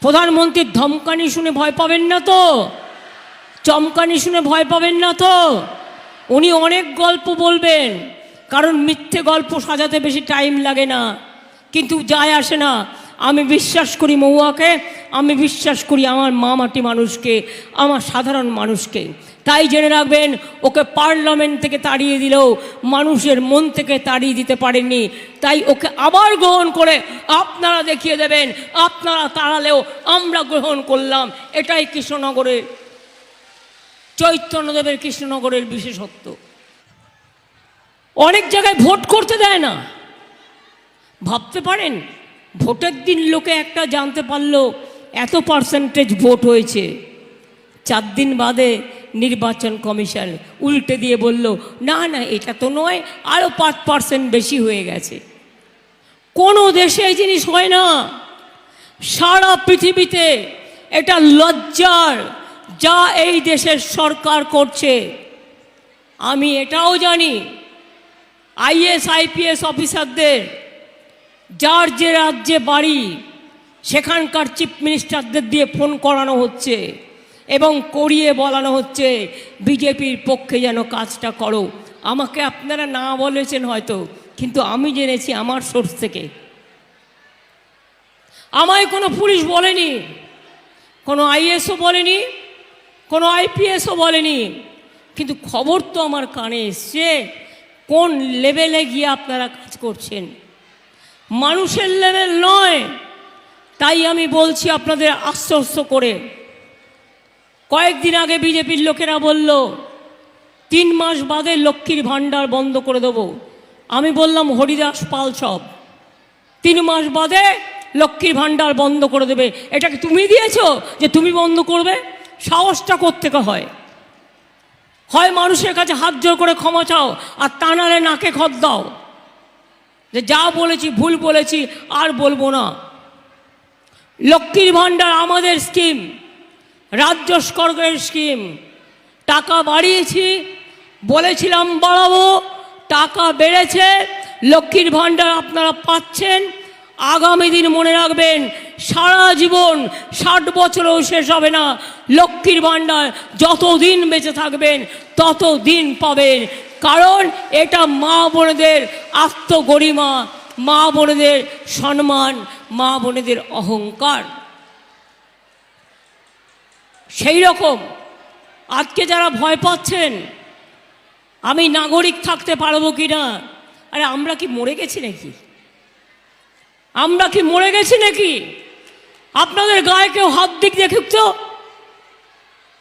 প্রধানমন্ত্রীর ধমকানি শুনে ভয় পাবেন না তো? চমকানি শুনে ভয় পাবেন না তো? উনি অনেক গল্প বলবেন, কারণ মিথ্যে গল্প সাজাতে বেশি টাইম লাগে না। কিন্তু যায় আসে না। আমি বিশ্বাস করি মৌয়াকে আমি বিশ্বাস করি আমার মা মাটি মানুষকে, আমার সাধারণ মানুষকে। তাই জেনে রাখবেন, ওকে পার্লামেন্ট থেকে তাড়িয়ে দিলেও মানুষের মন থেকে তাড়িয়ে দিতে পারেননি। তাই ওকে আবার গ্রহণ করে আপনারা দেখিয়ে দেবেন, আপনারা তাড়ালেও আমরা গ্রহণ করলাম। এটাই কৃষ্ণনগরের চৈতন্যদেবের কৃষ্ণনগরের বিশেষত্ব। অনেক জায়গায় ভোট করতে দেয় না। ভাবতে পারেন, ভোটের দিন লোকে একটা জানতে পারল, এত পার্সেন্টেজ ভোট হয়েছে। চার দিন বাদে নির্বাচন কমিশন উল্টে দিয়ে বলল, না না, এটা তো নয় আরও পাঁচ পার্সেন্ট বেশি হয়ে গেছে। কোনো দেশে এই জিনিস হয় না। সারা পৃথিবীতে এটা লজ্জার যা এই দেশের সরকার করছে। আমি এটাও জানি, আইএস, আইপিএস অফিসারদের, যার যে রাজ্যে বাড়ি, সেখানকার চিফ মিনিস্টারদের দিয়ে ফোন করানো হচ্ছে। এবং করিয়ে বলানো হচ্ছে, বিজেপির পক্ষে যেন কাজটা করো। আমাকে আপনারা না বলেছেন হয়তো, কিন্তু আমি জেনেছি আমার সোর্স থেকে। আমায় কোনো পুলিশ বলেনি, কোনো আইএসও বলেনি, কোনো আইপিএসও বলেনি। কিন্তু খবর তো আমার কানে এসছে, কোন লেভেলে গিয়ে আপনারা কাজ করছেন। মানুষের লেভেল নয়, তাই আমি বলছি আপনাদের আশ্বস্ত করে। কয়েকদিন আগে বিজেপির লোকেরা বলল, তিন মাস বাদে লক্ষ্মীর ভাণ্ডার বন্ধ করে দেবো। আমি বললাম, হরিদাস পাল সব। তিন মাস বাদে লক্ষ্মীর ভাণ্ডার বন্ধ করে দেবে। এটাকে তুমি দিয়েছ যে তুমি বন্ধ করবে? সাহসটা কোত্থেকে হয়? হয় মানুষের কাছে হাত জোর করে ক্ষমা চাও, আর তা নাকে খত দাও। যে যা বলেছি, ভুল বলেছি, আর বলব না। লক্ষ্মীর ভাণ্ডার আমাদের স্কিম রাজ্য সরকারের স্কিম টাকা বাড়িয়েছি, বলেছিলাম বাড়াবো, টাকা বেড়েছে, লক্ষ্মীর ভাণ্ডার আপনারা পাচ্ছেন, আগামী দিন মনে রাখবেন, সারা জীবন ষাট বছরেও শেষ হবে না, লক্ষ্মীর ভাণ্ডার যত দিন বেঁচে থাকবেন তত দিন পাবেন। কারণ এটা মা বোনেদের আত্মগরিমা, মা বোনেদের সম্মান, মা বোনেদের অহংকার। সেই রকম আজকে যারা ভয় পাচ্ছেন, আমি নাগরিক থাকতে পারব কি না আরে, আমরা কি মরে গেছি নাকি? আমরা কি মরে গেছি নাকি? আপনাদের গায়ে কেউ হাত দিক দেখুক তো?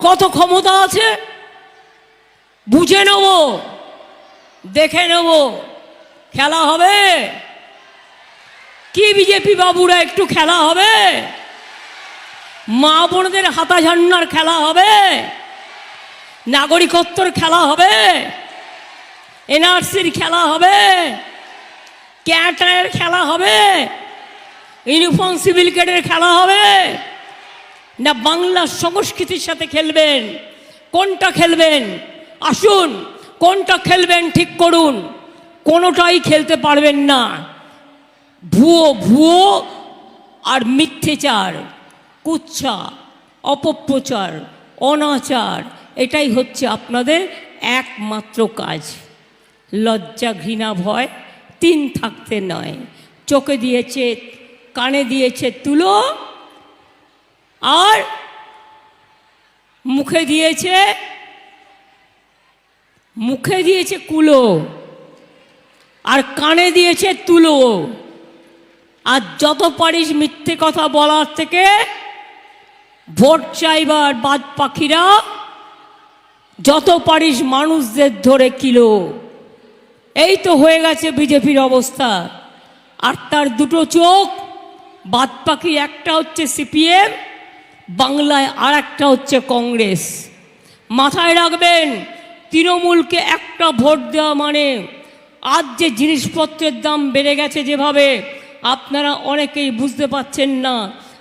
কত ক্ষমতা আছে? বুঝে নেব, দেখে নেব। খেলা হবে? কি বিজেপি বাবুরা, একটু খেলা হবে? মা বোনদের হাতা ঝান্নার খেলা হবে, নাগরিকত্বর খেলা হবে, এনআরসির খেলা হবে ক্যাটারের খেলা হবে, ইউনিফর্ম সিভিল কেডের খেলা হবে, না বাংলা সংস্কৃতির সাথে খেলবেন, কোনটা খেলবেন? আসুন, কোনটা খেলবেন ঠিক করুন, কোনোটাই খেলতে পারবেন না। ভুয়ো ভুয়ো আর মিথ্যেচার। কুচ্ছা, অপপ্রচার, অনাচার, এটাই হচ্ছে আপনাদের একমাত্র কাজ। লজ্জা, ঘৃণা, ভয়, তিন থাকতে নয়। চোখে দিয়েছে, কানে দিয়েছে তুলো, আর মুখে দিয়েছে মুখে দিয়েছে কুলো, আর কানে দিয়েছে তুলো। আর যত পারিস মিথ্যে কথা বলার থেকে ভোট চাইবার বাদ পাখিরা, যত পারিস মানুষদের ধরে কিলো। এই তো হয়ে গেছে বিজেপির অবস্থা। আর তার দুটো চোখ, বাদ পাখি একটা হচ্ছে সিপিএম, বাংলায় আর একটা হচ্ছে কংগ্রেস। মাথায় রাখবেন, তৃণমূলকে একটা ভোট দেওয়া মানে আজ যে জিনিসপত্রের দাম বেড়ে গেছে যেভাবে, আপনারা অনেকেই বুঝতে পাচ্ছেন না।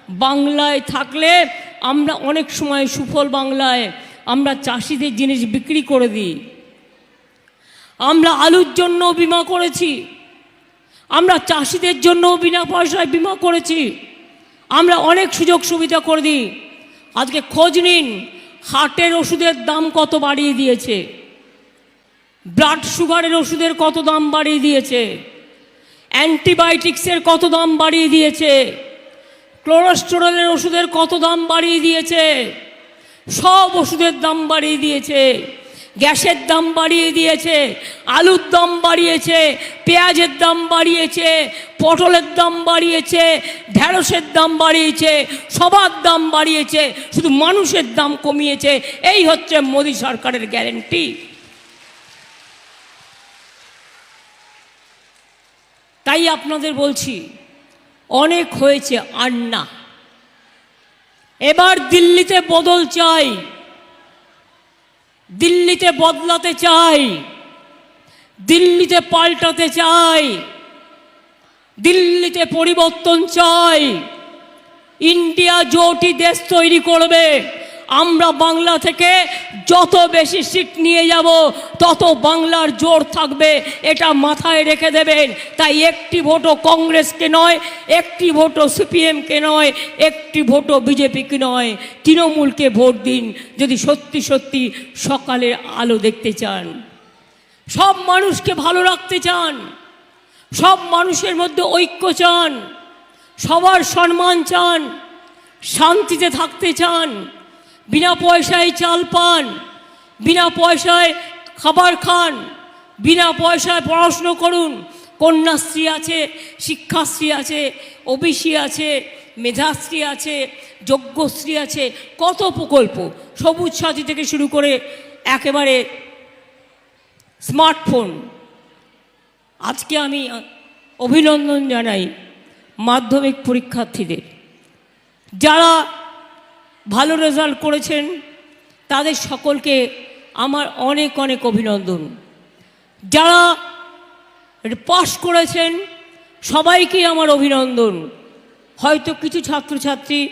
বাংলায় থাকলে আমরা অনেক সময় সুফল বাংলায় আমরা চাষিদের জিনিস বিক্রি করে দিই। আমরা আলুর জন্য বিমা করেছি। আমরা চাষিদের জন্য বিনা পয়সায় বিমা করেছি। আমরা অনেক সুযোগ সুবিধা করে দিই। আজকে খোঁজ নিন, হার্টের ওষুধের দাম কত বাড়িয়ে দিয়েছে। ব্লাড সুগারের ওষুধের কত দাম বাড়িয়ে দিয়েছে। অ্যান্টিবায়োটিক্সের কত দাম বাড়িয়ে দিয়েছে। ক্লোরোস্টোরলের ওষুধের কত দাম বাড়িয়ে দিয়েছে? সব ওষুধের দাম বাড়িয়ে দিয়েছে। গ্যাসের দাম বাড়িয়ে দিয়েছে। আলুর দাম বাড়িয়েছে। পেঁয়াজের দাম বাড়িয়েছে। পটলের দাম বাড়িয়েছে। ঢেঁড়সের দাম বাড়িয়েছে। সবার দাম বাড়িয়েছে। শুধু মানুষের দাম কমিয়েছে। এই হচ্ছে মোদী সরকারের গ্যারেন্টি। তাই আপনাদের বলছি অনেক হয়েছে আন্না। এবার দিল্লিতে বদল চাই। দিল্লিতে বদলাতে চাই। দিল্লিতে পাল্টাতে চাই। দিল্লিতে পরিবর্তন চাই। ইন্ডিয়া জোটই দেশ তৈরি করবে। আমরা বাংলা থেকে যত বেশি সিট নিয়ে যাব, তত বাংলার জোর থাকবে, এটা মাথায় রেখে দেবেন। তাই একটি ভোটও কংগ্রেসকে নয়, একটি ভোটও সিপিএমকে নয়, একটি ভোটও বিজেপিকে নয়। তৃণমূলকে ভোট দিন, যদি সত্যি সত্যি সকালের আলো দেখতে চান। সব মানুষকে ভালো রাখতে চান। সব মানুষের মধ্যে ঐক্য চান। সবার সম্মান চান। শান্তিতে থাকতে চান। বিনা পয়সায় চাল পান, বিনা পয়সায় খাবার খান, বিনা পয়সায় পড়াশুনো করুন। কন্যাশ্রী আছে, শিক্ষাশ্রী আছে, ওবিসি আছে, মেধাশ্রী আছে, যজ্ঞশ্রী আছে, কত প্রকল্প। সবুজ সাথী থেকে শুরু করে একেবারে স্মার্টফোন। আজকে আমি অভিনন্দন জানাই মাধ্যমিক পরীক্ষার্থীদের। যারা ভালো রেজাল্ট করেছেন। তাদের সকলকে আমার অনেক অনেক অভিনন্দন। যারা পাশ করেছেন, সবাইকে আমার অভিনন্দন। হয়তো কিছু ছাত্রছাত্রী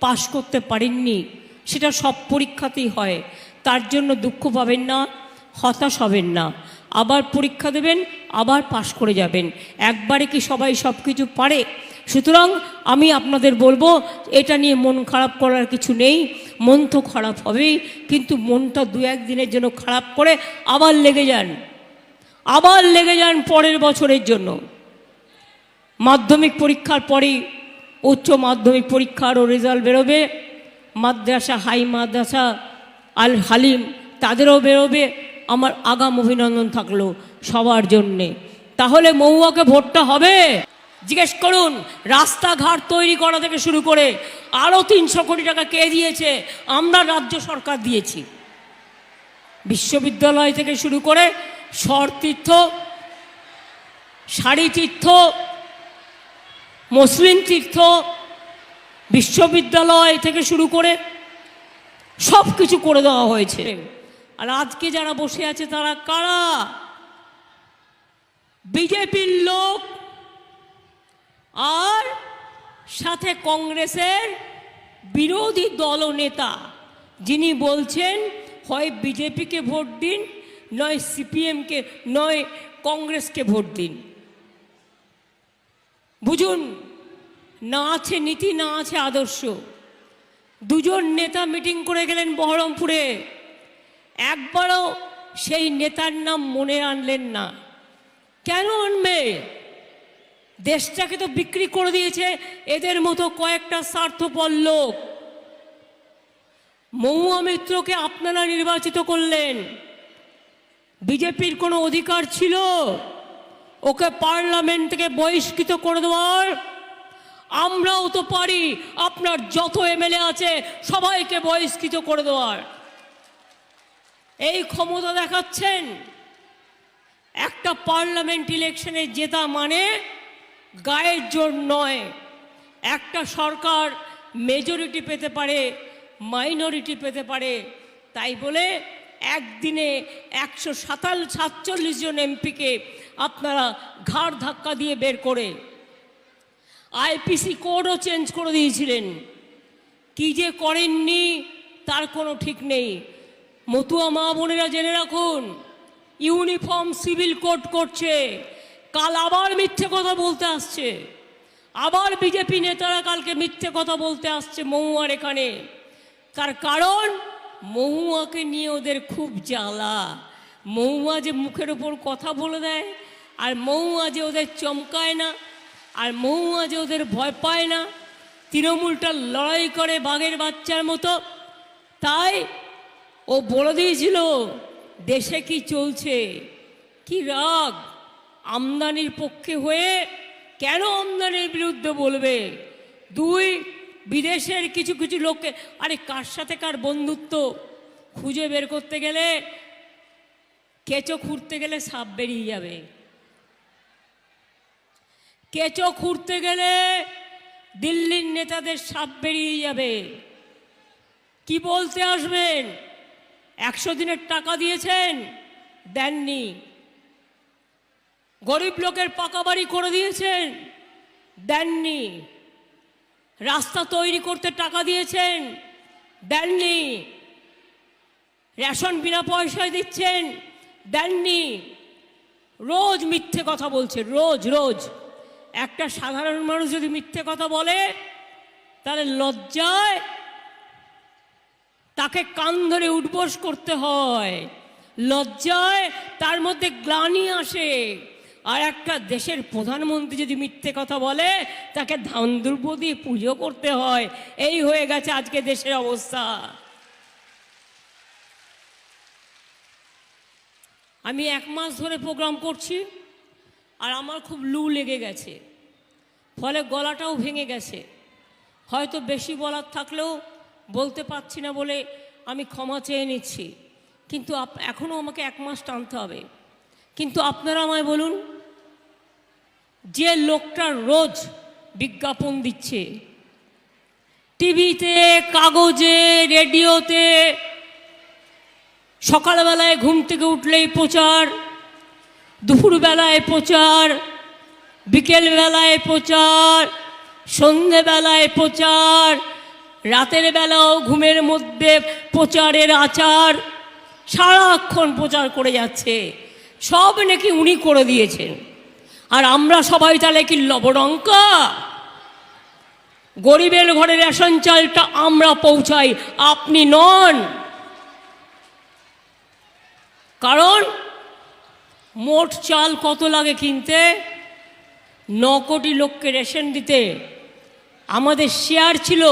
পাশ করতে পারেননি, সেটা সব পরীক্ষাতেই হয়। তার জন্য দুঃখ পাবেন না, হতাশ হবেন না। আবার পরীক্ষা দেবেন, আবার পাশ করে যাবেন। একবারে কি সবাই সব কিছু পারে? সুতরাং আমি আপনাদের বলব, এটা নিয়ে মন খারাপ করার কিছু নেই, মন তো খারাপ হবেই, কিন্তু মনটা দু একদিনের জন্য খারাপ করে আবার লেগে যান। আবার লেগে যান পরের বছরের জন্য। মাধ্যমিক পরীক্ষার পরেই উচ্চ মাধ্যমিক পরীক্ষারও রেজাল্ট বেরোবে, মাদ্রাসা, হাই মাদ্রাসা, আল হালিম, তাদেরও বেরোবে। আমার আগাম অভিনন্দন থাকল সবার জন্যে। তাহলে মৌয়াকে ভোটটা হবে? জিজ্ঞেস করুন, রাস্তাঘাট তৈরি করা থেকে শুরু করে আরও তিনশো কোটি টাকা কে দিয়েছে? আমরা রাজ্য সরকার দিয়েছি। বিশ্ববিদ্যালয় থেকে শুরু করে স্বরতীর্থ শাড়ি তীর্থ মুসলিম তীর্থ, বিশ্ববিদ্যালয় থেকে শুরু করে সব কিছু করে দেওয়া হয়েছে। আর আজকে যারা বসে আছে তারা কারা? বিজেপির লোক আর সাথে কংগ্রেসের বিরোধী দলনেতা যিনি বলছেন, হয় বিজেপিকে ভোট দিন, নয় সিপিএমকে, নয় কংগ্রেসকে ভোট দিন। বুঝুন, না আছে নীতি, না আছে আদর্শ। দুজন নেতা মিটিং করে গেলেন বহরমপুরে। একবারও সেই নেতার নাম মনে আনলেন না। কেন আনবে? দেশটাকে তো বিক্রি করে দিয়েছে, এদের মতো কয়েকটা স্বার্থপর লোক। মহুয়া মিত্রকে আপনারা নির্বাচিত করলেন। বিজেপির কোনো অধিকার ছিল? ওকে পার্লামেন্ট থেকে বহিষ্কৃত করে দেওয়ার? আমরাও তো পারি, আপনার যত এমএলএ আছে সবাইকে বহিষ্কৃত করে দেওয়ার। এই ক্ষমতা দেখাচ্ছেন। একটা পার্লামেন্ট ইলেকশনে জেতা মানে গায়ের জোর নয়। একটা সরকার মেজরিটি পেতে পারে মাইনরিটি পেতে পারে, তাই বলে একদিনে একশো সাতাল সাতচল্লিশ জন এমপিকে আপনারা ঘাড় ধাক্কা দিয়ে বের করে। আইপিসি কোডও চেঞ্জ করে দিয়েছিলেন। কি যে করেননি, তার কোনো ঠিক নেই। মতুয়া মা বোনেরা জেনে রাখুন ইউনিফর্ম সিভিল কোড করছে। কাল আবার মিথ্যে কথা বলতে আসছে। আবার বিজেপি নেতারা কালকে মিথ্যে কথা বলতে আসছে মহুয়ার এখানে। তার কারণ, মহুয়াকে নিয়ে ওদের খুব জ্বালা। মহুয়া যে মুখের ওপর কথা বলে দেয়, আর মহুয়া যে ওদের চমকায় না, আর মহুয়া যে ওদের ভয় পায় না, তৃণমূলটা লড়াই করে বাঘের বাচ্চার মতো। তাই ও বলে দিয়েছিল, দেশে কি চলছে? কি রাগ? আমদানির পক্ষে হয়ে কেন আমদানির বিরুদ্ধে বলবে? দুই, বিদেশের কিছু কিছু লোককে, আরে কার সাথে কার বন্ধুত্ব? খুঁজে বের করতে গেলে কেঁচো খুঁড়তে গেলে সাপ বেরিয়ে যাবে। কেঁচো খুঁড়তে গেলে দিল্লির নেতাদের সাপ বেরিয়ে যাবে। কি বলতে আসবেন? একশো দিনের টাকা দিয়েছেন, দেননি। গরিব লোকের পাকা বাড়ি করে দিয়েছেন, দেননি। রাস্তা তৈরি করতে টাকা দিয়েছেন, দেননি। রেশন বিনা পয়সায় দিচ্ছেন, দেননি। রোজ মিথ্যে কথা বলছে, রোজ রোজ। একটা সাধারণ মানুষ যদি মিথ্যে কথা বলে, তাহলে লজ্জায় তাকে কান ধরে উঠবোস করতে হয়। লজ্জায় তার মধ্যে গ্লানি আসে। আর একটা দেশের প্রধানমন্ত্রী যদি মিথ্যে কথা বলে, তাকে ধান দিয়ে পুজো করতে হয়। এই হয়ে গেছে আজকে দেশের অবস্থা। আমি এক মাস ধরে প্রোগ্রাম করছি, আর আমার খুব লু লেগে গেছে। ফলে গলাটাও ভেঙে গেছে। হয়তো বেশি বলার থাকলেও বলতে পারছি না বলে আমি ক্ষমা চেয়ে নিচ্ছি। কিন্তু এখনও আমাকে এক মাস টানতে হবে। কিন্তু আপনারা আমায় বলুন, যে লোকটা রোজ বিজ্ঞাপন দিচ্ছে, টিভিতে, কাগজে, রেডিওতে, সকালবেলায় ঘুম থেকে উঠলেই প্রচার, দুপুরবেলায় প্রচার, বিকেলবেলায় প্রচার, সন্ধেবেলায় প্রচার রাতের বেলাও ঘুমের মধ্যে প্রচারের আচার, সারাক্ষণ প্রচার করে যাচ্ছে। সব নাকি উনি করে দিয়েছেন। আর আমরা সবাই তাহলে কি লবডঙ্কা গরিবের ঘরে রেশন চালটা আমরা পৌঁছাই, আপনি নন। কারণ মোট চাল কত লাগে কিনতে? ন কোটি লোককে রেশন দিতে। আমাদের শেয়ার ছিল,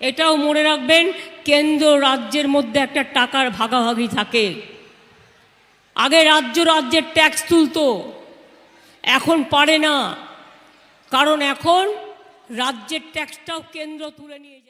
এটাও মনে রাখবেন, কেন্দ্র রাজ্যের মধ্যে একটা টাকার ভাগাভাগি থাকে। আগে রাজ্য রাজ্যের ট্যাক্স তুলতো। এখন পারে না। কারণ এখন রাজ্যের ট্যাক্সটাও কেন্দ্র তুলে নিয়ে